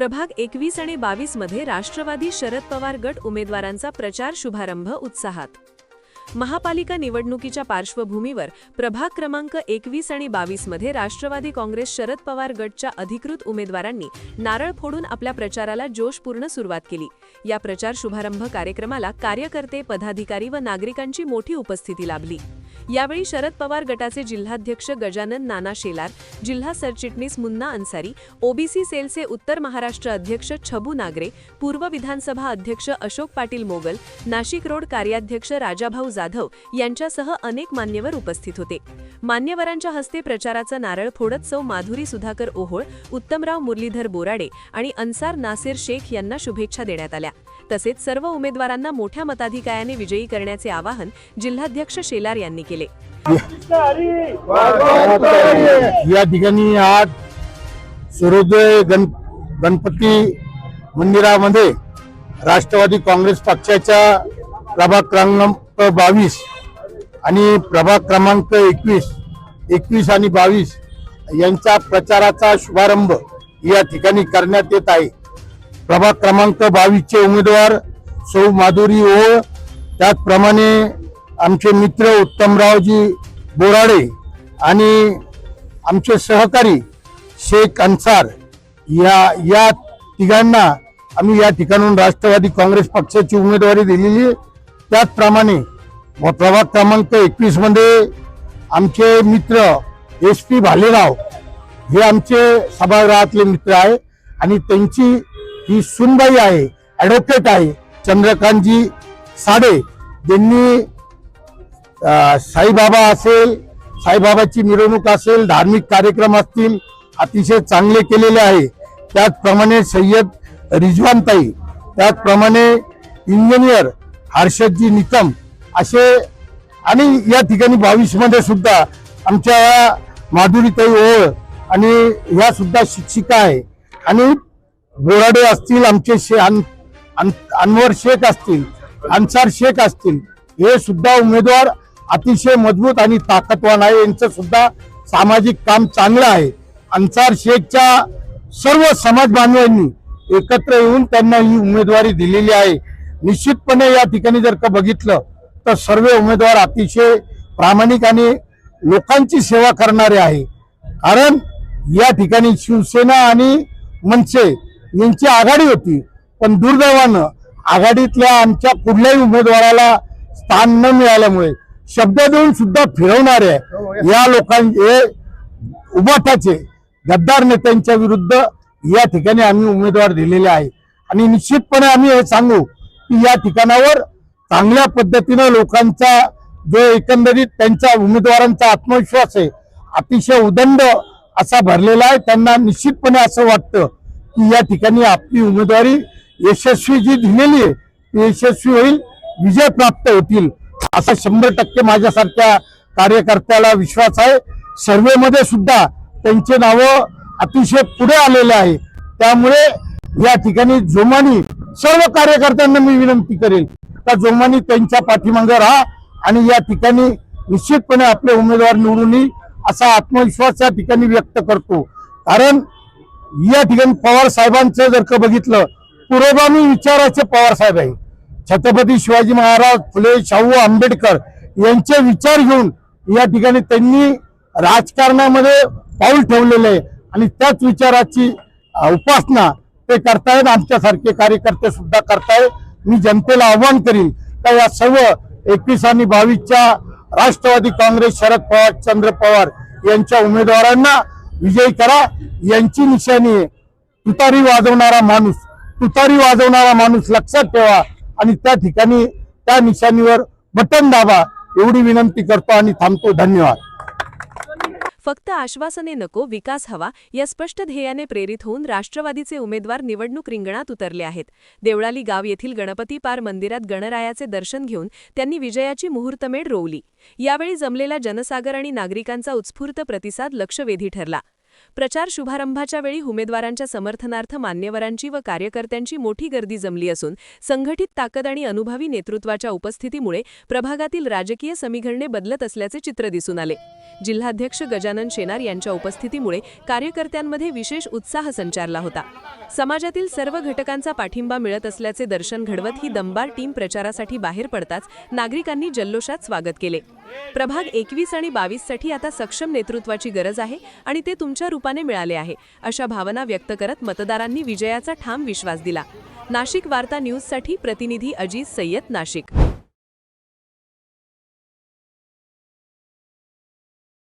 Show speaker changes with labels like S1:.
S1: प्रभाग एकवीस आणि बावीसमध्ये राष्ट्रवादी शरद पवार गट उमेदवारांचा प्रचार शुभारंभ उत्साहात. महापालिका निवडणुकीच्या पार्श्वभूमीवर प्रभाग क्रमांक एकवीस आणि बावीसमध्ये राष्ट्रवादी काँग्रेस शरद पवार गटच्या अधिकृत उमेदवारांनी नारळ फोडून आपल्या प्रचाराला जोशपूर्ण सुरुवात केली. या प्रचार शुभारंभ कार्यक्रमाला कार्यकर्ते पदाधिकारी व नागरिकांची मोठी उपस्थिती लाभली. यावेळी शरद पवार गटाचे जिल्हाध्यक्ष गजानन नाना शेलार जिल्हा सरचिटणीस मुन्ना अन्सारी ओबीसी सेलचे उत्तर महाराष्ट्र अध्यक्ष छबू नागरे पूर्व विधानसभा अध्यक्ष अशोक पाटील मोगल नाशिक रोड कार्याध्यक्ष राजाभाऊ जाधव यांच्यासह अनेक मान्यवर उपस्थित होते. मान्यवरांच्या हस्ते प्रचाराचा नारळ फोडत सौ माधुरी सुधाकर ओहोळ उत्तमराव मुरलीधर बोराडे आणि अन्सार नासिर शेख यांना शुभेच्छा देण्यात आल्या. तसेच सर्व उमेदवारांना मोठ्या मताधिकायाने विजयी करण्याचे आवाहन जिल्हाध्यक्ष शेलार यांनी केले.
S2: या ठिकाणी आज सूर्योदय गण गणपती मंदिरामध्ये राष्ट्रवादी काँग्रेस पक्षाच्या प्रभाग क्रमांक बावीस आणि प्रभाग क्रमांक एकवीस एकवीस आणि बावीस यांच्या प्रचाराचा शुभारंभ या ठिकाणी करण्यात येत आहे. प्रभाग क्रमांक बावीसचे उमेदवार सौ माधुरी ओळ त्याचप्रमाणे आमचे मित्र उत्तमरावजी बोराडे आणि आमचे सहकारी शेख अन्सार या या तिघांना आम्ही या ठिकाणून राष्ट्रवादी काँग्रेस पक्षाची उमेदवारी दिलेली आहे. त्याचप्रमाणे प्रभाग क्रमांक एकवीसमध्ये आमचे मित्र एस पी भालेराव हे आमचे सभागृहातले मित्र आहे आणि त्यांची ही सुनबाई आहे ॲडव्होकेट आहे. चंद्रकांतजी साडे ज्यांनी साईबाबा असेल साईबाबाची मिरवणूक असेल धार्मिक कार्यक्रम असतील अतिशय चांगले केलेले आहे. त्याचप्रमाणे सय्यद रिजवानताई त्याचप्रमाणे इंजिनियर हर्षदजी निकम असे आणि या ठिकाणी बावीसमध्ये सुद्धा आमच्या माधुरीताई ओळ आणि ह्या सुद्धा शिक्षिका आहे. आणि बोराडे असतील आमचे शे अनवर शेख असतील अन्सार शेख असतील हे सुद्धा उमेदवार अतिशय मजबूत आणि ताकदवान आहे. यांचं सुद्धा सामाजिक काम चांगलं आहे. अन्सार शेखच्या सर्व समाज बांधवांनी एकत्र येऊन त्यांना ही उमेदवारी दिलेली आहे. निश्चितपणे या ठिकाणी जर का बघितलं तर सर्व उमेदवार अतिशय प्रामाणिक आणि लोकांची सेवा करणारे आहे. कारण या ठिकाणी शिवसेना आणि मनसे यांची आघाडी होती. पण दुर्दैवानं आघाडीतल्या आमच्या कुठल्याही उमेदवाराला स्थान न मिळाल्यामुळे शब्द देऊन सुद्धा फिरवणारे या लोकांचे उबाटाचे गद्दार नेत्यांच्या विरुद्ध या ठिकाणी आम्ही उमेदवार दिलेले आहे. आणि निश्चितपणे आम्ही हे सांगू की या ठिकाणावर चांगल्या पद्धतीनं लोकांचा जो एकंदरीत त्यांच्या उमेदवारांचा आत्मविश्वास आहे अतिशय उदंड असा भरलेला आहे. त्यांना निश्चितपणे असं वाटतं की या ठिकाणी आपली उमेदवारी यशस्वी जी दिलेली आहे ती यशस्वी होईल विजय प्राप्त होतील. असा शंभर टक्के माझ्यासारख्या कार्यकर्त्याला विश्वास आहे. सर्वेमध्ये सुद्धा त्यांचे नावं अतिशय पुढे आलेले आहे. त्यामुळे या ठिकाणी जोमानी सर्व कार्यकर्त्यांना मी विनंती करेल का जोमानी त्यांच्या पाठीमागे राहा आणि या ठिकाणी निश्चितपणे आपले उमेदवार निवडून येईल असा आत्मविश्वास या ठिकाणी व्यक्त करतो. कारण या ठिकाणी पवार साहेबांचं जर का बघितलं पुरोगामी विचाराचे पवार साहेब आहे छत्रपती शिवाजी महाराज फुले शाहू आंबेडकर यांचे विचार घेऊन या ठिकाणी त्यांनी राजकारणामध्ये पाऊल ठेवलेलं आहे. आणि त्याच विचाराची उपासना ते करतायत. आमच्यासारखे कार्यकर्ते सुद्धा करतायत. मी जनतेला आव्हान करीन का या सर्व एकवीस आणि बावीसच्या राष्ट्रवादी काँग्रेस शरद पवार चंद्र पवार यांच्या उमेदवारांना विजयी करा. यांची निशाणी आहे. तुतारी वाजवणारा माणूस तुतारी वाजवणारा माणूस लक्षात ठेवा आणि त्या ठिकाणी त्या निशाणीवर बटन दाबा. एवढी विनंती करतो आणि थांबतो. धन्यवाद.
S1: फक्त आश्वासने नको विकास हवा या स्पष्ट ध्येयाने प्रेरित होऊन राष्ट्रवादीचे उमेदवार निवडणूक रिंगणात उतरले आहेत. देवळाली गाव येथील गणपती पार मंदिरात गणरायाचे दर्शन घेऊन त्यांनी विजयाची मुहूर्तमेढ रोवली. यावेळी जमलेला जनसागर आणि नागरिकांचा उत्स्फूर्त प्रतिसाद लक्षवेधी ठरला. प्रचार शुभारंभाच्या वेळी उमेदवारांच्या समर्थनार्थ मान्यवरांची व कार्यकर्त्यांची मोठी गर्दी जमली असून संघटित ताकद आणि अनुभवी नेतृत्वाच्या उपस्थितीमुळे प्रभागातील राजकीय समीकरणे बदलत असल्याचे चित्र दिसून आले. जिल्हाध्यक्ष गजानन शेनार यांच्या उपस्थितीमुळे कार्यकर्त्यांमध्ये विशेष उत्साह संचारला होता. समाजातील सर्व घटकांचा पाठिंबा मिळत असल्याचे दर्शन घडवत ही दमबार टीम प्रचारासाठी बाहेर पडताच नागरिकांनी जल्लोषात स्वागत केले. प्रभाग एकवीस आणि बावीससाठी आता सक्षम नेतृत्वाची गरज आहे आणि ते तुमच्या रूपाने मिळाले आहे अशा भावना व्यक्त करत मतदारांनी विजयाचा ठाम विश्वास दिला. नाशिक वार्ता न्यूजसाठी प्रतिनिधी अजीज सय्यद नाशिक.